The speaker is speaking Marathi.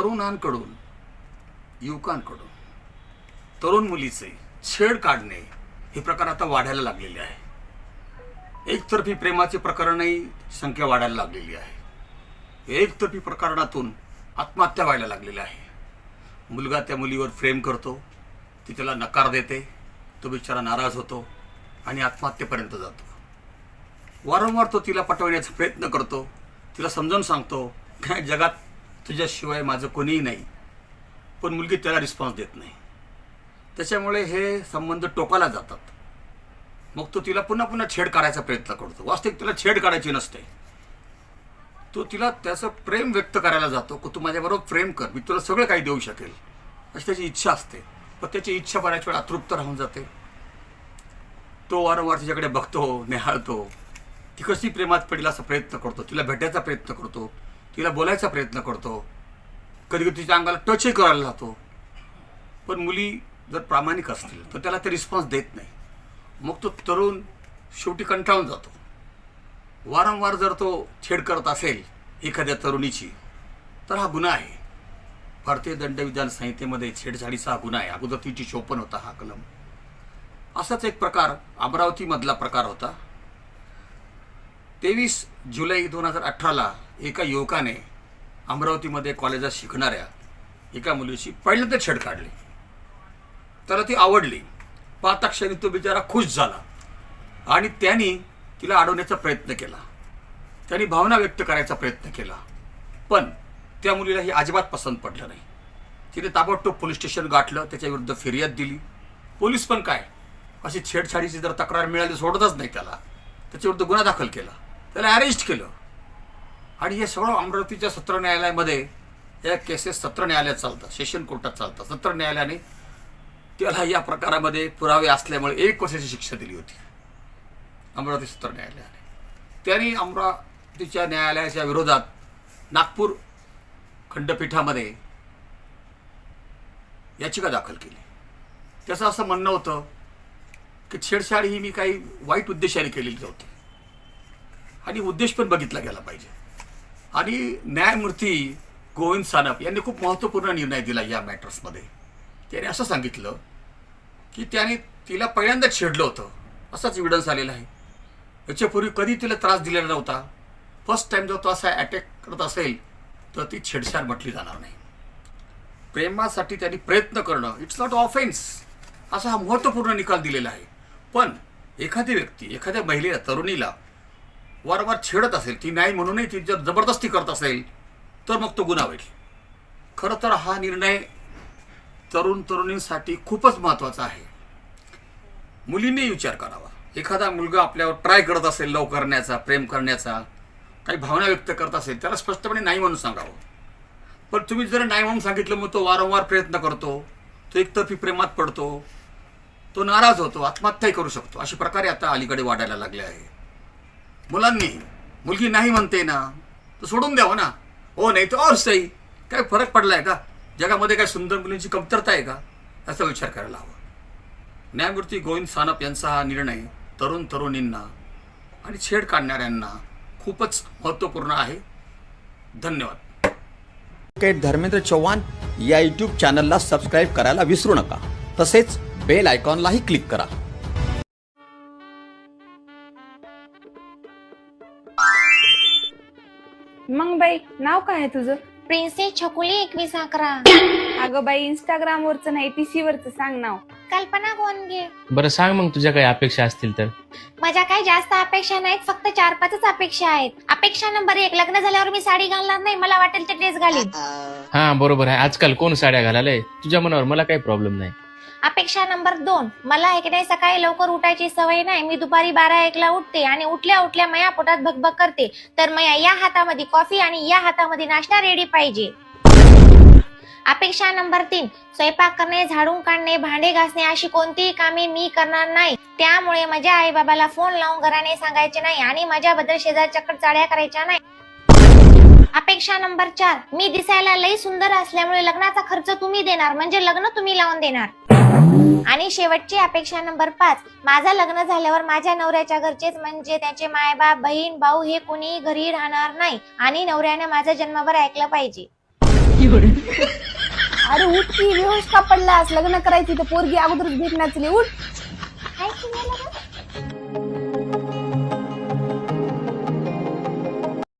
तरुणांकडून युवकांकडून तरुण मुलीचे छेड काढणे हे प्रकार आता वाढायला लागलेले आहे. एकतर्फी प्रेमाचे प्रकरणही संख्या वाढायला लागलेली आहे. एकतर्फी प्रकरणातून आत्महत्या व्हायला लागलेल्या आहे. मुलगा त्या मुलीवर प्रेम करतो ती त्याला नकार देते तो बिचारा नाराज होतो आणि आत्महत्येपर्यंत जातो. वारंवार तो तिला पटवण्याचा प्रयत्न करतो तिला समजावून सांगतो काय जगात तुझ्याशिवाय माझं कोणीही नाही. पण मुलगी त्याला रिस्पॉन्स देत नाही. त्याच्यामुळे हे संबंध टोकाला जातात. मग तो तिला पुन्हा पुन्हा छेड काढायचा प्रयत्न करतो. वास्तविक तिला छेड काढायची नसते. तो तिला त्याचं प्रेम व्यक्त करायला जातो. की तू माझ्याबरोबर प्रेम कर. मी तुला सगळं काही देऊ शकेल. अशी त्याची इच्छा असते. पण त्याची इच्छा बऱ्याच वेळा अतृप्त राहून जाते. तो वारंवार तिच्याकडे बघतो निहाळतो. ती कशी प्रेमात पडेल असा प्रयत्न करतो. तिला भेटायचा प्रयत्न करतो. तिला बोलायचा प्रयत्न करतो. कधी कधी तिच्या अंगाला टचही करायला जातो. पण मुली जर प्रामाणिक असतील तर त्याला ते रिस्पॉन्स देत नाही. मग तो तरुण शेवटी कंटाळून जातो. वारंवार जर तो छेड करत असेल एखाद्या तरुणीची तर हा गुन्हा आहे. भारतीय दंडविधान संहितेमध्ये छेडछाडीचा हा गुन्हा आहे. अगोदर तिची शोपन होता हा कलम. असाच एक प्रकार अमरावतीमधला प्रकार होता. तेवीस जुलै दोन हजार अठराला एका युवकाने अमरावतीमध्ये कॉलेजात शिकणाऱ्या एका मुलीची पहिल्यांदा छेड काढली. त्याला ती आवडली. पाहता क्षणी तो बिचारा खुश झाला. आणि त्यांनी तिला अडवण्याचा प्रयत्न केला. त्यांनी भावना व्यक्त करायचा प्रयत्न केला. पण त्या मुलीला हे अजिबात पसंत पडलं नाही. तिने ताबडतोब पोलीस स्टेशन गाठलं त्याच्याविरुद्ध फिर्याद दिली. पोलीस पण काय? अशी छेडछाडीची जर तक्रार मिळाली सोडतच नाही त्याला. त्याच्याविरुद्ध गुन्हा दाखल केला. त्याला अरेस्ट केलं. आणि हे सगळं अमरावतीच्या सत्र न्यायालयामध्ये या केसेस सत्र न्यायालयात चालतात सेशन कोर्टात चालतात. सत्र न्यायालयाने त्याला या प्रकारामध्ये पुरावे असल्यामुळे एक वर्षाची शिक्षा दिली होती अमरावती सत्र न्यायालयाने. त्यांनी अमरावतीच्या न्यायालयाच्या विरोधात नागपूर खंडपीठामध्ये याचिका दाखल केली. त्याचं असं म्हणणं होतं की छेडछाड ही मी काही वाईट उद्देशाने केलेली नव्हती. आणि उद्देश पण बघितला गेला पाहिजे. आणि न्यायमूर्ती गोविंद सानप यांनी खूप महत्त्वपूर्ण निर्णय दिला या मॅटर्समध्ये. त्याने असं सांगितलं की त्याने तिला पहिल्यांदा छेडलं होतं. असाच इव्हिडन्स आलेला आहे. याच्यापूर्वी कधी तिला त्रास दिलेला नव्हता. फर्स्ट टाइम जर तो असा अटॅक करत असेल तर ती छेडछाड म्हटली जाणार नाही. प्रेमासाठी त्यांनी प्रयत्न करणं इट्स नॉट ऑफेन्स असा हा महत्त्वपूर्ण निकाल दिलेला आहे. पण एखादी व्यक्ती एखाद्या महिलेला तरुणीला वारंवार छेडत असेल ती नाही म्हणूनही ती जर जबरदस्ती करत असेल तर मग तो गुन्हा होईल. खरं तर हा निर्णय तरुण तरुणींसाठी खूपच महत्त्वाचा आहे. मुलींनी विचार करावा. एखादा मुलगा आपल्यावर ट्राय करत असेल लव करण्याचा प्रेम करण्याचा काही भावना व्यक्त करत असेल त्याला स्पष्टपणे नाही म्हणून सांगावं. पण तुम्ही जर नाही म्हणून सांगितलं मग तो वारंवार प्रयत्न करतो तो एकतर्फी प्रेमात पडतो तो नाराज होतो आत्महत्याही करू शकतो. अशा प्रकारे आता अलीकडे वाढायला लागले आहे. मुलांनी. मुलगी नाही म्हणते ना तर सोडून द्यावं ना. हो नाही तर और सही. काय फरक पडला आहे का? जगामध्ये काय सुंदर मुलींची कमतरता आहे का? याचा विचार करायला हवा. न्यायमूर्ती गोविंद सानप यांचा हा निर्णय तरुण तरुणींना आणि छेड काढणाऱ्यांना खूपच महत्त्वपूर्ण आहे. धन्यवाद. ॲडव्होकेट धर्मेंद्र चव्हाण या यूट्यूब चॅनलला सबस्क्राईब करायला विसरू नका. तसेच बेल आयकॉनलाही क्लिक करा. मग बाई नाव काय आहे तुझं? प्रिन्सेस छकुली एकवीस अकरा. अगं बाई इंस्टाग्राम वरचं नाही पीसी वरचं सांग नाव. कल्पना गोनगे बरं सांग मग तुझ्या काही अपेक्षा असतील तर. माझ्या काही जास्त अपेक्षा नाहीत फक्त चार पाचच अपेक्षा आहेत. अपेक्षा नंबर एक लग्न झाल्यावर मी साडी घालणार नाही मला वाटेल ते ड्रेस घालीन. हा बरोबर आहे. आजकाल कोण साड्या घालायलाय तुझ्या मनावर मला काही प्रॉब्लेम नाही. अपेक्षा नंबर दोन मला आहे की नाही सकाळी लवकर उठायची सवय नाही. मी दुपारी बारा एकला उठते आणि उठल्या उठल्या मया पोटात भगभग करते. तर मया या हातामध्ये कॉफी आणि या हातामध्ये नाश्ता रेडी पाहिजे. अपेक्षा नंबर तीन स्वयंपाक करणे झाडून काढणे भांडे घासणे अशी कोणतीही कामे मी करणार नाही. त्यामुळे माझ्या आई बाबाला फोन लावून घराने सांगायचे नाही आणि माझ्याबद्दल शेजारच्याकडे चाड्या करायच्या नाही. अपेक्षा नंबर चार मी दिसायला लई सुंदर असल्यामुळे लग्नाचा खर्च तुम्ही देणार म्हणजे लग्न तुम्ही लावून देणार. आणि शेवटची अपेक्षा नंबर पाच माझं लग्न झाल्यावर माझ्या नवऱ्याच्या घरचेच म्हणजे त्याचे मायबाप बहीण भाऊ हे कोणीही घरी राहणार नाही आणि नवऱ्याने माझं जन्मभर ऐकलं पाहिजे. अरे उठ की बेहोश का पडलास? लग्न करायची तर पोरगी अगोदरच भेटण्याच उठ. काय?